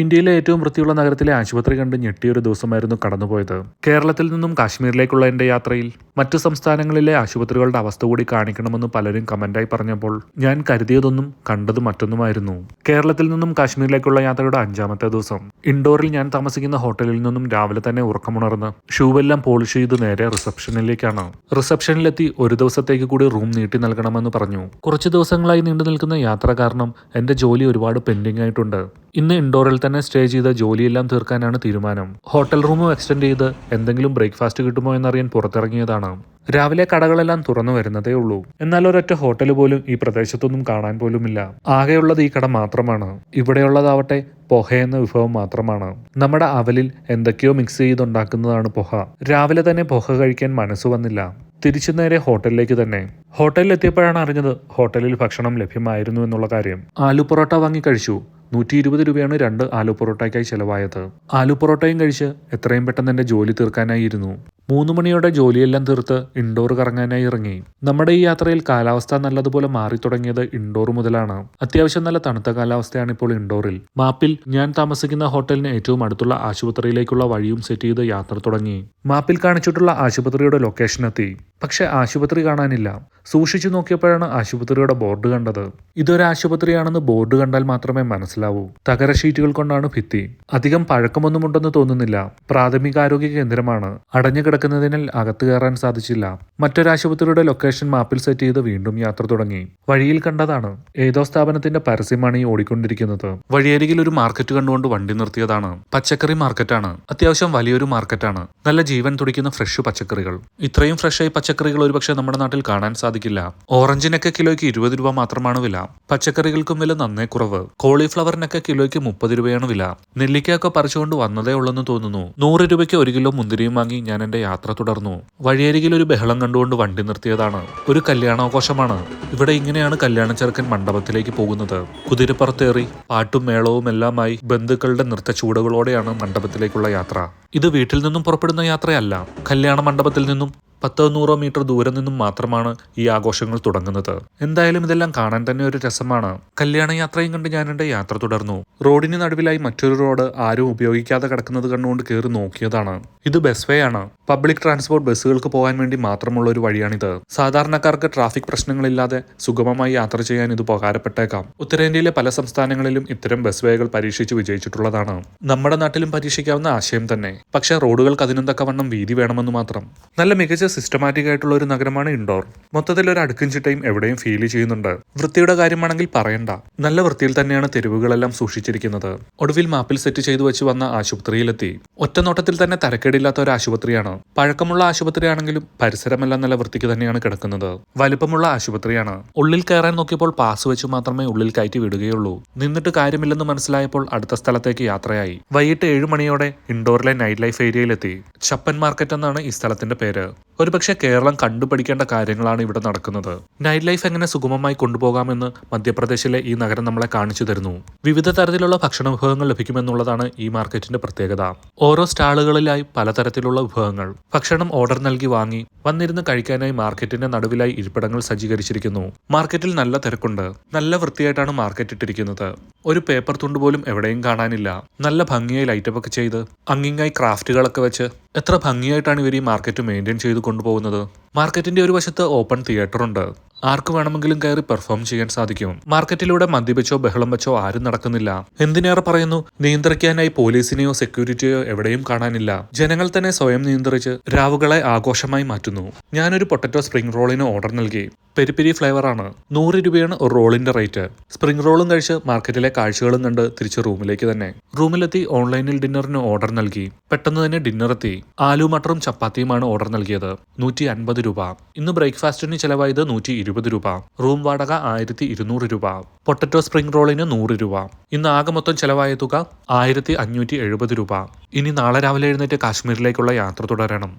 ഇന്ത്യയിലെ ഏറ്റവും വൃത്തിയുള്ള നഗരത്തിലെ ആശുപത്രി കണ്ട് ഞെട്ടിയൊരു ദിവസമായിരുന്നു കടന്നുപോയത്. കേരളത്തിൽ നിന്നും കാശ്മീരിലേക്കുള്ള എന്റെ യാത്രയിൽ മറ്റു സംസ്ഥാനങ്ങളിലെ ആശുപത്രികളുടെ അവസ്ഥ കൂടി കാണിക്കണമെന്ന് പലരും കമന്റായി പറഞ്ഞപ്പോൾ ഞാൻ കരുതിയതൊന്നും കണ്ടത് മറ്റൊന്നുമായിരുന്നു. കേരളത്തിൽ നിന്നും കാശ്മീരിലേക്കുള്ള യാത്രയുടെ അഞ്ചാമത്തെ ദിവസം. ഇൻഡോറിൽ ഞാൻ താമസിക്കുന്ന ഹോട്ടലിൽ നിന്നും രാവിലെ തന്നെ ഉറക്കമുണർന്ന് ഷൂവെല്ലാം പോളിഷ് ചെയ്ത് നേരെ റിസപ്ഷനിലേക്കാണ്. റിസപ്ഷനിലെത്തി ഒരു ദിവസത്തേക്ക് കൂടി റൂം നീട്ടി നൽകണമെന്ന് പറഞ്ഞു. കുറച്ച് ദിവസങ്ങളായി നീണ്ടു നിൽക്കുന്ന യാത്ര കാരണം എന്റെ ജോലി ഒരുപാട് പെൻഡിംഗ് ആയിട്ടുണ്ട് ഇന്ന് ഇൻഡോറിൽ തന്നെ സ്റ്റേ ചെയ്ത് ജോലിയെല്ലാം തീർക്കാനാണ് തീരുമാനം. ഹോട്ടൽ റൂമും എക്സ്റ്റെൻഡ് ചെയ്ത് എന്തെങ്കിലും ബ്രേക്ക്ഫാസ്റ്റ് കിട്ടുമോ എന്നറിയാൻ പുറത്തിറങ്ങിയതാണ്. രാവിലെ കടകളെല്ലാം തുറന്നു വരുന്നതേ ഉള്ളൂ. എന്നാൽ ഒരൊറ്റ ഹോട്ടൽ പോലും ഈ പ്രദേശത്തൊന്നും കാണാൻ പോലുമില്ല. ആകെയുള്ളത് ഈ കട മാത്രമാണ്. ഇവിടെയുള്ളതാവട്ടെ പൊഹ എന്ന വിഭവം മാത്രമാണ്. നമ്മുടെ അവലിൽ എന്തൊക്കെയോ മിക്സ് ചെയ്തുണ്ടാക്കുന്നതാണ് പൊഹ. രാവിലെ തന്നെ പൊഹ കഴിക്കാൻ മനസ്സ് വന്നില്ല. തിരിച്ചു നേരെ ഹോട്ടലിലേക്ക് തന്നെ. ഹോട്ടലിൽ എത്തിയപ്പോഴാണ് അറിഞ്ഞത് ഹോട്ടലിൽ ഭക്ഷണം ലഭ്യമായിരുന്നു എന്നുള്ള കാര്യം. ആലു പൊറോട്ട വാങ്ങി കഴിച്ചു. നൂറ്റി ഇരുപത് രൂപയാണ് രണ്ട് ആലു പൊറോട്ടയ്ക്കായി ചെലവായത്. ആലു പൊറോട്ടയും കഴിച്ച് എത്രയും പെട്ടെന്ന് എന്റെ ജോലി തീർക്കാനായിരുന്നു. മൂന്ന് മണിയോടെ ജോലിയെല്ലാം തീർത്ത് ഇൻഡോർ കറങ്ങാനായി ഇറങ്ങി. നമ്മുടെ ഈ യാത്രയിൽ കാലാവസ്ഥ നല്ലതുപോലെ മാറി തുടങ്ങിയത് ഇൻഡോർ മുതലാണ്. അത്യാവശ്യം നല്ല തണുത്ത കാലാവസ്ഥയാണ് ഇപ്പോൾ ഇൻഡോറിൽ. മാപ്പിൽ ഞാൻ താമസിക്കുന്ന ഹോട്ടലിന് ഏറ്റവും അടുത്തുള്ള ആശുപത്രിയിലേക്കുള്ള വഴിയും സെറ്റ് ചെയ്ത് യാത്ര തുടങ്ങി. മാപ്പിൽ കാണിച്ചിട്ടുള്ള ആശുപത്രിയുടെ ലൊക്കേഷൻ എത്തി പക്ഷെ ആശുപത്രി കാണാനില്ല. സൂക്ഷിച്ചു നോക്കിയപ്പോഴാണ് ആശുപത്രിയുടെ ബോർഡ് കണ്ടത്. ഇതൊരു ആശുപത്രിയാണെന്ന് ബോർഡ് കണ്ടാൽ മാത്രമേ മനസ്സിലാവൂ. തകര ഷീറ്റുകൾ കൊണ്ടാണ് ഭിത്തി. അധികം പഴക്കമൊന്നും ഉണ്ടെന്ന് തോന്നുന്നില്ല പ്രാഥമികാരോഗ്യ കേന്ദ്രമാണ്. അടഞ്ഞു കിടക്കുന്നതിനാൽ അകത്ത് കയറാൻ സാധിച്ചില്ല. മറ്റൊരാശുപത്രിയുടെ ലൊക്കേഷൻ മാപ്പിൽ സെറ്റ് ചെയ്ത് വീണ്ടും യാത്ര തുടങ്ങി. വഴിയിൽ കണ്ടതാണ്. ഏതോ സ്ഥാപനത്തിന്റെ പരസ്യമാണ് ഈ ഓടിക്കൊണ്ടിരിക്കുന്നത്. വഴിയരികിൽ ഒരു മാർക്കറ്റ് കണ്ടുകൊണ്ട് വണ്ടി നിർത്തിയതാണ്. പച്ചക്കറി മാർക്കറ്റാണ്. അത്യാവശ്യം വലിയൊരു മാർക്കറ്റാണ്. നല്ല ജീവൻ തുടിക്കുന്ന ഫ്രഷ് പച്ചക്കറികൾ. ഇത്രയും ഫ്രഷായി പച്ചക്കറികൾ ഒരുപക്ഷെ നമ്മുടെ നാട്ടിൽ കാണാൻ സാധിക്കില്ല. ഓറഞ്ചിനൊക്കെ കിലോയ്ക്ക് ഇരുപത് രൂപ മാത്രമാണ് വില. പച്ചക്കറികൾക്കും വില നന്നേ കുറവ്. കോളിഫ്ലവറിനൊക്കെ കിലോയ്ക്ക് മുപ്പത് രൂപയാണ് വില. നെല്ലിക്കയൊക്കെ പറിച്ചുകൊണ്ട് വന്നതേ ഉള്ളെന്ന് തോന്നുന്നു. നൂറ് രൂപയ്ക്ക് ഒരു കിലോ മുന്തിരിയും വാങ്ങി ഞാൻ എന്റെ യാത്ര തുടർന്നു. വഴിയരികിൽ ഒരു ബഹളം കണ്ടുകൊണ്ട് വണ്ടി നിർത്തിയതാണ്. ഒരു കല്യാണാഘോഷമാണ്. ഇവിടെ ഇങ്ങനെയാണ് കല്യാണ ചെറുക്കൻ മണ്ഡപത്തിലേക്ക് പോകുന്നത്. കുതിരപ്പുറത്തേറി പാട്ടും മേളവും എല്ലാമായി ബന്ധുക്കളുടെ നൃത്ത ചൂടുകളോടെയാണ് മണ്ഡപത്തിലേക്കുള്ള യാത്ര. ഇത് വീട്ടിൽ നിന്നും പുറപ്പെടുന്ന യാത്രയല്ല. കല്യാണ മണ്ഡപത്തിൽ നിന്നും പത്തോ നൂറോ മീറ്റർ ദൂരം നിന്നും മാത്രമാണ് ഈ ആഘോഷങ്ങൾ തുടങ്ങുന്നത്. എന്തായാലും ഇതെല്ലാം കാണാൻ തന്നെ ഒരു രസമാണ്. കല്യാണ യാത്രയും കണ്ട് ഞാൻ എന്റെ യാത്ര തുടർന്നു. റോഡിന് നടുവിലായി മറ്റൊരു റോഡ് ആരും ഉപയോഗിക്കാതെ കിടക്കുന്നത് കണ്ടുകൊണ്ട് കയറി നോക്കിയതാണ്. ഇത് ബസ് വേ ആണ്. പബ്ലിക് ട്രാൻസ്പോർട്ട് ബസ്സുകൾക്ക് പോകാൻ വേണ്ടി മാത്രമുള്ള ഒരു വഴിയാണിത്. സാധാരണക്കാർക്ക് ട്രാഫിക് പ്രശ്നങ്ങളില്ലാതെ സുഗമമായി യാത്ര ചെയ്യാൻ ഇത് ഉപകാരപ്പെട്ടേക്കാം. ഉത്തരേന്ത്യയിലെ പല സംസ്ഥാനങ്ങളിലും ഇത്തരം ബസ് വേകൾ പരീക്ഷിച്ച് വിജയിച്ചിട്ടുള്ളതാണ്. നമ്മുടെ നാട്ടിലും പരീക്ഷിക്കാവുന്ന ആശയം തന്നെ. പക്ഷേ റോഡുകൾക്ക് അതിനും തക്കവണ്ണം വീതി വേണമെന്ന് മാത്രം. നല്ല മികച്ച സിസ്റ്റമാറ്റിക് ആയിട്ടുള്ള ഒരു നഗരമാണ് ഇൻഡോർ. മൊത്തത്തിൽ ഒരു അടുക്കും ചിട്ടയും എവിടെയും ഫീൽ ചെയ്യുന്നുണ്ട്. വൃത്തിയുടെ കാര്യമാണെങ്കിൽ പറയണ്ട. നല്ല വൃത്തിയിൽ തന്നെയാണ് തെരുവുകളെല്ലാം സൂക്ഷിച്ചിരിക്കുന്നത്. ഒടുവിൽ മാപ്പിൽ സെറ്റ് ചെയ്തു വെച്ച് വന്ന ആശുപത്രിയിലെത്തി. ഒറ്റ നോട്ടത്തിൽ തന്നെ തരക്കേടില്ലാത്ത ഒരു ആശുപത്രിയാണ്. പഴക്കമുള്ള ആശുപത്രിയാണെങ്കിലും പരിസരമെല്ലാം നല്ല വൃത്തിക്ക് തന്നെയാണ് കിടക്കുന്നത്. വലുപ്പമുള്ള ആശുപത്രിയാണ്. ഉള്ളിൽ കയറാൻ നോക്കിയപ്പോൾ പാസ് വെച്ച് മാത്രമേ ഉള്ളിൽ കയറ്റി വിടുകയുള്ളൂ. നിന്നിട്ട് കാര്യമില്ലെന്ന് മനസ്സിലായപ്പോൾ അടുത്ത സ്ഥലത്തേക്ക് യാത്രയായി. വൈകിട്ട് ഏഴ് മണിയോടെ ഇൻഡോറിലെ നൈറ്റ് ലൈഫ് ഏരിയയിലെത്തി ചപ്പൻ മാർക്കറ്റ് എന്നാണ് ഈ സ്ഥലത്തിന്റെ പേര്. ഒരുപക്ഷെ കേരളം കണ്ടുപഠിക്കേണ്ട കാര്യങ്ങളാണ് ഇവിടെ നടക്കുന്നത്. നൈറ്റ് ലൈഫ് എങ്ങനെ സുഗമമായി കൊണ്ടുപോകാമെന്ന് മധ്യപ്രദേശിലെ ഈ നഗരം നമ്മളെ കാണിച്ചു തരുന്നു. വിവിധ തരത്തിലുള്ള ഭക്ഷണ വിഭവങ്ങൾ ലഭിക്കുമെന്നുള്ളതാണ് ഈ മാർക്കറ്റിന്റെ പ്രത്യേകത. ഓരോ സ്റ്റാളുകളിലായി പലതരത്തിലുള്ള വിഭവങ്ങൾ. ഭക്ഷണം ഓർഡർ നൽകി വാങ്ങി വന്നിരുന്ന് കഴിക്കാനായി മാർക്കറ്റിന്റെ നടുവിലായി ഇരിപ്പിടങ്ങൾ സജ്ജീകരിച്ചിരിക്കുന്നു. മാർക്കറ്റിൽ നല്ല തിരക്കുണ്ട്. നല്ല വൃത്തിയായിട്ടാണ് മാർക്കറ്റ് ഇട്ടിരിക്കുന്നത്. ഒരു പേപ്പർ തുണ്ട് പോലും എവിടെയും കാണാനില്ല. നല്ല ഭംഗിയായി ലൈറ്റപ്പ് ഒക്കെ ചെയ്ത് അങ്ങിങ്ങായി ക്രാഫ്റ്റുകളൊക്കെ വെച്ച് എത്ര ഭംഗിയായിട്ടാണ് ഇവർ ഈ മാർക്കറ്റ് മെയിന്റെയിൻ ചെയ്ത് കൊണ്ടുപോകുന്നത്. മാർക്കറ്റിന്റെ ഒരു വശത്ത് ഓപ്പൺ തിയേറ്റർ ഉണ്ട്. ആർക്ക് വേണമെങ്കിലും കയറി പെർഫോം ചെയ്യാൻ സാധിക്കും. മാർക്കറ്റിലൂടെ മദ്യപിച്ചോ ബഹളം വെച്ചോ ആരും നടക്കുന്നില്ല. എന്തിനേറെ പറയുന്നു? നിയന്ത്രിക്കാനായി പോലീസിനെയോ സെക്യൂരിറ്റിയോ എവിടെയും കാണാനില്ല. ജനങ്ങൾ തന്നെ സ്വയം നിയന്ത്രിച്ച് രാവുകളെ ആഘോഷമായി മാറ്റുന്നു. ഞാനൊരു പൊട്ടറ്റോ സ്പ്രിംഗ് റോളിന് ഓർഡർ നൽകി. പെരിപ്പെരി ഫ്ലേവറാണ് നൂറ് രൂപയാണ് ഒരു റോളിന്റെ റേറ്റ്. സ്പ്രിംഗ് റോളും കഴിച്ച് മാർക്കറ്റിലെ കാഴ്ചകളും കണ്ട് തിരിച്ച് റൂമിലേക്ക് തന്നെ. റൂമിലെത്തി ഓൺലൈനിൽ ഡിന്നറിന് ഓർഡർ നൽകി. പെട്ടെന്ന് തന്നെ ഡിന്നർ എത്തി. ആലു മട്ടറും ചപ്പാത്തിയുമാണ് ഓർഡർ നൽകിയത്. നൂറ്റി അൻപത് രൂപ. ഇന്ന് ബ്രേക്ക്ഫാസ്റ്റിന് ചെലവായത് നൂറ്റി ഇരുപത് രൂപ. റൂം വാടക ആയിരത്തി ഇരുന്നൂറ് രൂപ. പൊട്ടറ്റോ സ്പ്രിംഗ് റോളിന് നൂറ് രൂപ. ഇന്ന് ആകെ മൊത്തം ചെലവായ തുക ആയിരത്തി അഞ്ഞൂറ്റി എഴുപത് രൂപ. ഇനി നാളെ രാവിലെ എഴുന്നേറ്റ് കാശ്മീരിലേക്കുള്ള യാത്ര തുടരണം.